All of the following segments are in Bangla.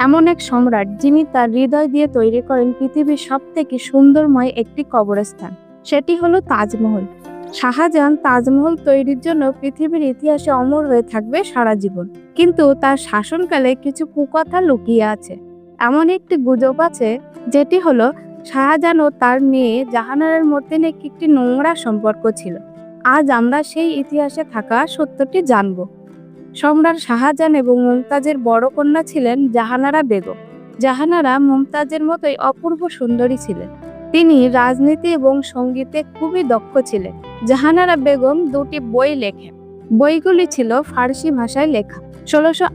এমন এক সম্রাট যিনি তার হৃদয় দিয়ে তৈরি করেন পৃথিবীর সব থেকে সুন্দরময় একটি কবরস্থান। সেটি হলো তাজমহল। শাহজাহান তাজমহল তৈরির জন্য পৃথিবীর ইতিহাসে অমর হয়ে থাকবে সারা জীবন। কিন্তু তার শাসনকালে কিছু কুকথা লুকিয়ে আছে। এমন একটি গুজব আছে, যেটি হলো শাহজাহান ও তার মেয়ে জাহানারার মধ্যে একটি নোংরা সম্পর্ক ছিল। আজ আমরা সেই ইতিহাসে থাকা সত্যটি জানব। সম্রাট শাহজাহান এবং মুমতাজের বড় কন্যা ছিলেন জাহানারা বেগম। জাহানারা মুমতাজের মতোই অপূর্ব সুন্দরী ছিলেন। তিনি রাজনীতি এবং সঙ্গীতে খুবই দক্ষ ছিলেন। জাহানারা বেগম দুটি বই লেখেন। বইগুলি ছিল ফার্সি ভাষায় লেখা। ষোলোশো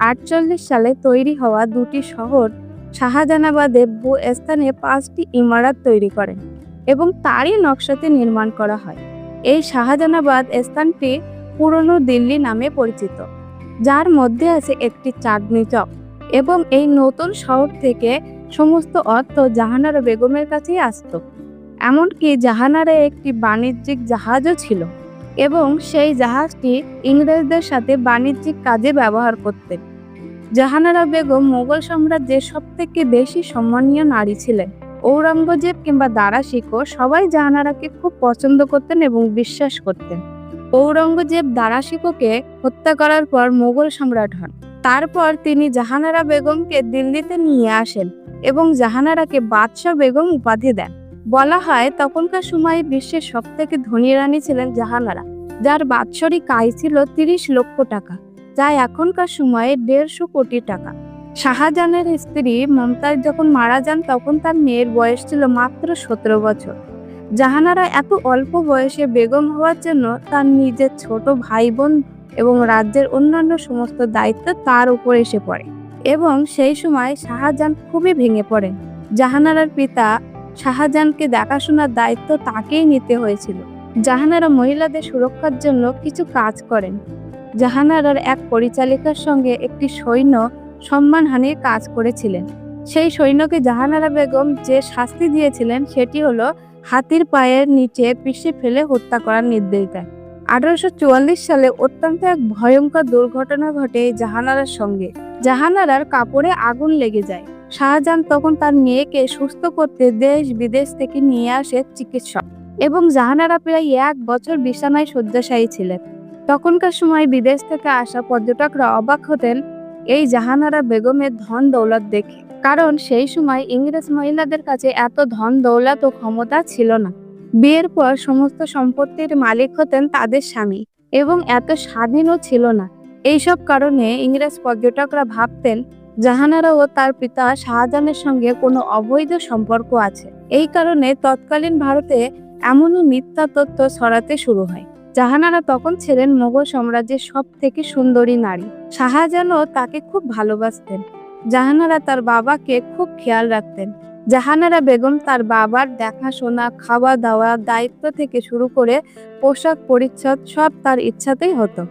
সালে তৈরি হওয়া দুটি শহর শাহজাহানাবাদে ভূ স্থানে পাঁচটি ইমারত তৈরি করেন এবং তারই নকশাতে নির্মাণ করা হয়। এই শাহজাহানাবাদ স্থানটি পুরনো দিল্লি নামে পরিচিত। যার মধ্যে আছে একটি চাঁদনি চক এবং এই নতুন শহর থেকে সমস্ত অর্থ জাহানারা বেগমের কাছেই আসতো। এমনকি জাহানারা একটি বাণিজ্যিক জাহাজও ছিল এবং সেই জাহাজটি ইংরেজদের সাথে বাণিজ্যিক কাজে ব্যবহার করতেন। জাহানারা বেগম মোগল সাম্রাজ্যের সব থেকে বেশি সম্মানীয় নারী ছিলেন। ঔরঙ্গজেব কিংবা দারা শিখো সবাই জাহানারাকে খুব পছন্দ করতেন এবং বিশ্বাস করতেন। ঔরঙ্গজেব দারা শিখোকে হত্যা করার পর মোগল সম্রাট হন। তারপর তিনি জাহানারা বেগমকে দিল্লিতে নিয়ে আসেন এবং জাহানারাকে বাদশাহ বেগম উপাধি দেন। বলা হয়, তখনকার সময়ে বিশ্বের সব থেকে ধনী রানী ছিলেন জাহানারা, যার বাৎসরিক আয় ছিল তিরিশ লক্ষ টাকা, যা এখনকার সময়ে দেড়শো কোটি টাকা। শাহজাহানের স্ত্রী মমতাজ যখন মারা যান, তখন তার মেয়ের বয়স ছিল মাত্র সতেরো বছর। জাহানারা এত অল্প বয়সে বেগম হওয়ার জন্য তার নিজের ছোট ভাই বোন এবং রাজ্যের অন্যান্য সমস্ত দায়িত্ব তার উপর এসে পড়ে এবং সেই সময় শাহজাহান খুবই ভেঙে পড়েন। জাহানারার পিতা শাহজাহানকে দেখাশোনার দায়িত্ব তাকেই নিতে হয়েছিল। জাহানারা মহিলাদের সুরক্ষার জন্য কিছু কাজ করেন। জাহানারার এক পরিচালিকার সঙ্গে একটি সৈন্য সম্মানহানির কাজ করেছিলেন। সেই সৈন্যকে জাহানারা বেগম যে শাস্তি দিয়েছিলেন সেটি হলো হাতির পায়ের নিচে পিষে ফেলে হত্যা করার নির্দেশ দেয়। আঠারোশো চুয়াল্লিশ সালে অত্যন্ত এক ভয়ঙ্কর দুর্ঘটনা ঘটে জাহানারার সঙ্গে। জাহানারার কাপড়ে আগুন লেগে যায়। শাহজাহান তখন তার মেয়েকে সুস্থ করতে দেশ বিদেশ থেকে নিয়ে আসে চিকিৎসক এবং জাহানারা প্রায় এক বছর বিছানায় শয্যাশায়ী ছিলেন। তখনকার সময় বিদেশ থেকে আসা পর্যটকরা অবাক হতেন, এই জাহানারা বেগমের ধন দৌলত দেখে। কারণ সেই সময় ইংরেজ মহিলাদের কাছে এত ধন দৌলত ও ক্ষমতা ছিল না। বিয়ের পর সমস্ত সম্পত্তির মালিক হতেন তাদের স্বামী এবং এত স্বাধীনও ছিল না। এইসব কারণে ইংরেজ পর্যটকরা ভাবতেন, জাহানারা ও তার পিতা শাহজাহানের সঙ্গে কোনো অবৈধ সম্পর্ক আছে। এই কারণে তৎকালীন ভারতে এমনও মিথ্যা তথ্য ছড়াতে শুরু হয়। জাহানারা তখন ছিলেন মোগল সাম্রাজ্যের সব থেকে সুন্দরী নারী। শাহজাহানও তাকে খুব ভালোবাসতেন। জাহানারা তার বাবাকে খুব খেয়াল রাখতেন। জাহানারা বেগম তার বাবার দেখাশোনা খাওয়া দাওয়া দায়িত্ব থেকে শুরু করে পোশাক পরিচ্ছদ সব তার ইচ্ছাতেই হতো।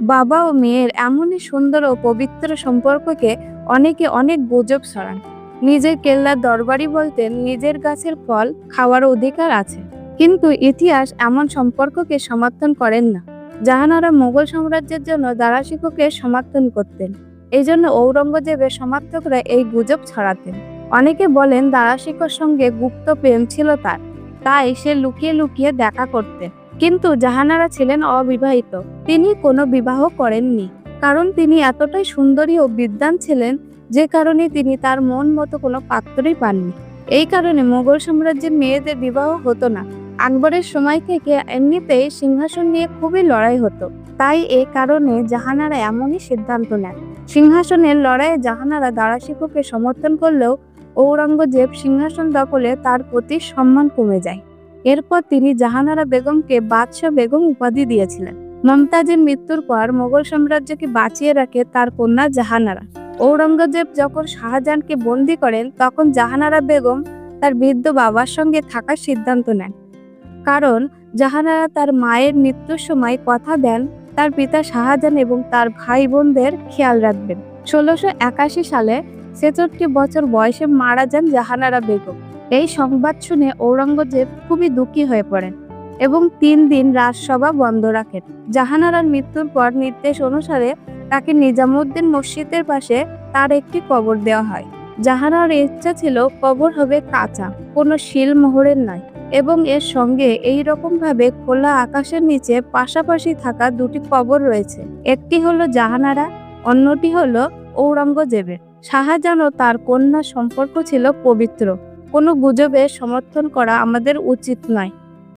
বাবা ও মেয়ের এমনই সুন্দর ও পবিত্র সম্পর্ককে অনেকে অনেক গুজব ছড়ান। নিজের কেল্লার দরবারি বলতেন নিজের গাছের ফল খাওয়ার অধিকার আছে। কিন্তু ইতিহাস এমন সম্পর্ককে সমর্থন করেন না। জাহানারা মোগল সাম্রাজ্যের জন্য দারাশিকোকে সমর্থন করতেন। এই জন্য ঔরঙ্গজেবের সমর্থকরা এই গুজব ছড়াতেন। অনেকে বলেন দারাশিকোর সঙ্গে গুপ্ত প্রেম ছিল তার, তাই সে লুকিয়ে লুকিয়ে দেখা করতেন। কিন্তু জাহানারা ছিলেন অবিবাহিত, তিনি কোনো বিবাহ করেননি। কারণ তিনি এতটাই সুন্দরী ও বিদ্বান ছিলেন যে কারণে তিনি তার মন মতো কোনো পাত্রই পাননি। এই কারণে মোগল সাম্রাজ্যের মেয়েদের বিবাহ হতো না। আকবরের সময় থেকে এমনিতেই সিংহাসন নিয়ে খুবই লড়াই হতো। তাই এ কারণে জাহানারা এমনই সিদ্ধান্ত নেন। সিংহাসনের লড়াইয়ে জাহানারা দারাশিকোকে সমর্থন করলেও ঔরঙ্গজেব সিংহাসন দখলে তার প্রতি সম্মান কমে যায়। এরপর তিনি জাহানারা বেগমকে বাদশাহ বেগম উপাধি দিয়েছিলেন। মমতাজের মৃত্যুর পর মোগল সাম্রাজ্যকে বাঁচিয়ে রাখে তার কন্যা জাহানারা। ঔরঙ্গজেব যখন শাহজাহানকে বন্দি করেন, তখন জাহানারা বেগম তার বৃদ্ধ বাবার সঙ্গে থাকার সিদ্ধান্ত নেন। কারণ জাহানারা তার মায়ের মৃত্যুর সময় কথা দেন তার পিতা শাহজাহান এবং তার ভাই বোনদের খেয়াল রাখবেন। ষোলোশো একাশি সালে ছেষট্টি বছর বয়সে মারা যান জাহানারা বেগম। এই সংবাদ শুনে ঔরঙ্গজেব খুবই দুঃখী হয়ে পড়েন এবং তিন দিন রাজসভা বন্ধ রাখেন। জাহানারার মৃত্যুর পর নির্দেশ অনুসারে তাকে নিজামুদ্দিন মসজিদের পাশে তার একটি কবর দেওয়া হয়। জাহানার ইচ্ছা ছিল কবর হবে কাঁচা, কোনো শিল মোহরের নয়। এবং এর সঙ্গে এই রকম ভাবে খোলা আকাশের নিচে পাশাপাশি থাকা দুটি কবর রয়েছে। একটি হলো জাহানারা, অন্যটি হলো ঔরঙ্গজেবের। শাহজাহান ও তার কন্যা সম্পর্ক ছিল পবিত্র। কোনো গুজবে সমর্থন করা আমাদের উচিত নয়।